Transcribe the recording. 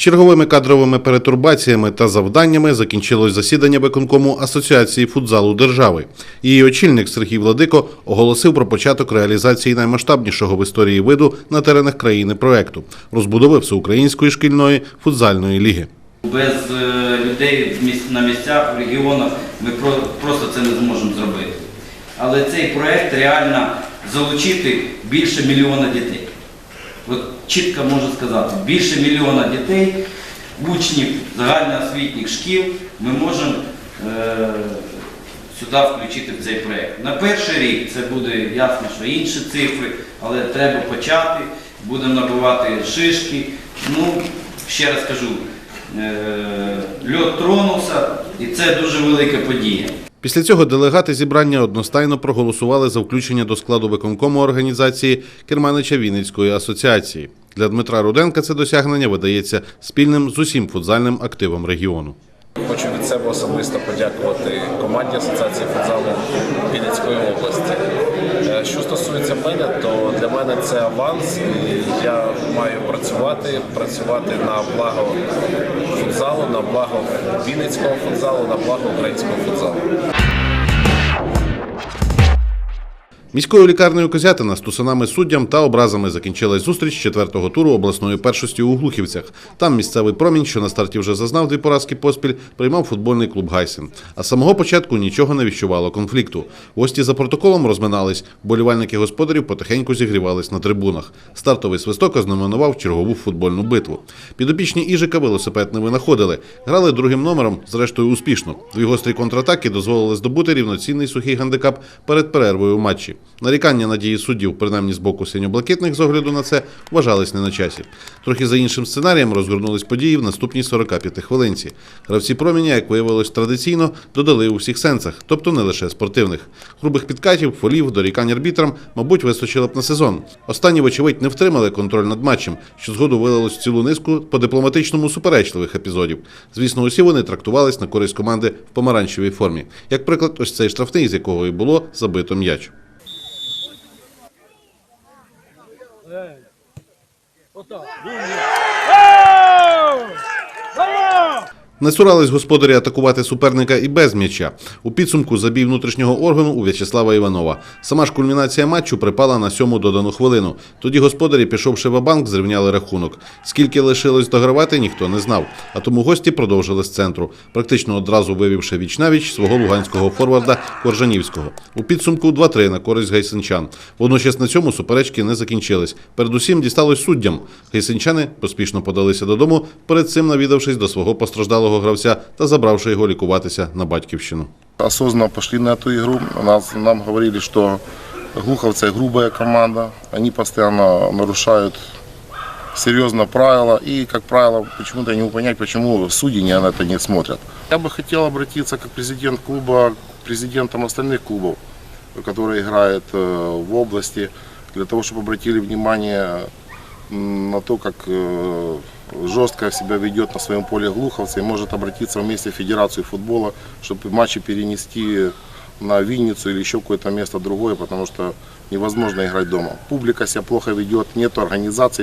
Черговими кадровими перетурбаціями та завданнями закінчилось засідання виконкому Асоціації футзалу держави. Її очільник Сергій Владико оголосив про початок реалізації наймасштабнішого в історії виду на теренах країни проекту розбудови всеукраїнської шкільної футзальної ліги. Без е, людей на місцях, в регіонах ми про- просто це не зможемо зробити. Але цей проект реально залучити більше мільйона дітей. От чітко можу сказати, більше мільйона дітей, учнів загальноосвітніх шкіл ми можемо е, сюди включити в цей проект. На перший рік це буде ясно, що інші цифри, але треба почати, будемо набивати шишки. Ну, ще раз кажу, е, льот тронувся, і це дуже велика подія. Після цього делегати зібрання одностайно проголосували за включення до складу виконкому організації Керманича Вінницької асоціації. Для Дмитра Руденка це досягнення видається спільним з усім футзальним активом регіону. Хочу від себе особисто подякувати команді Асоціації футзалу Вінницької області. Е, Що стосується мене, то для мене це аванс, і я маю працювати, працювати на благо футзалу, на благо Вінницького футзалу, на благо українського футзалу. Міською лікарнею Козятина з тусанами суддям та образами закінчилась зустріч четвертого туру обласної першості у Глухівцях. Там місцевий промінь, що на старті вже зазнав дві поразки поспіль, приймав футбольний клуб Гайсен. А з самого початку нічого не віщувало конфлікту. Гості за протоколом розминались, болівальники господарів потихеньку зігрівались на трибунах. Стартовий свисток ознаменував чергову футбольну битву. Підопічні Іжика велосипед не винаходили. Грали другим номером, зрештою успішно. Дві гострі контратаки дозволили здобути рівноцінний сухий гандикап перед перервою матчі. Нарікання надії суддів, принаймні з боку синьо-блакитних, з огляду на це, вважались не на часі. Трохи за іншим сценарієм розгорнулись події в наступній 45 хвилинці. Гравці проміня, як виявилось традиційно, додали у всіх сенсах, тобто не лише спортивних. Грубих підкатів, фолів, дорікань арбітрам, мабуть, вистачило б на сезон. Останні, вочевидь, не втримали контроль над матчем, що згоду вилилось в цілу низку по дипломатичному суперечливих епізодів. Звісно, усі вони трактувались на користь команди в помаранчевій формі. Як приклад, ось цей штрафний, з якого і було забито м'яч. Отак. Ооо! Не цурались господарі атакувати суперника і без м'яча. У підсумку забій внутрішнього органу у В'ячеслава Іванова. Сама ж кульмінація матчу припала на сьому додану хвилину. Тоді господарі, пішовши в банк зрівняли рахунок. Скільки лишилось догравати, ніхто не знав. А тому гості продовжили з центру, практично одразу вивівши віч навіч свого луганського форварда Коржанівського. У підсумку 2-3 на користь гайсенчан. Водночас на цьому суперечки не закінчились. Передусім дісталось суддям. Гайсенчани поспішно подалися додому, перед цим навідавшись до свого постраждалого гравця та забравши його лікуватися на батьківщину. осознанно пошли на эту игру. Нас, нам говорили, что Глуховцы грубая команда, они постоянно нарушают серьезно правила. И, как правило, почему-то я не могу понять, почему судьи не на это не смотрят. Я бы хотел обратиться как президент клуба к президентам остальных клубов, которые играют э, в области, для того, чтобы обратили внимание м, на то, как э, жестко себя ведет на своем поле Глуховцы и может обратиться вместе в Федерацию футбола, чтобы матчи перенести на Винницу или еще какое-то место другое, потому что невозможно играть дома. Публика себя плохо ведет, нет организации.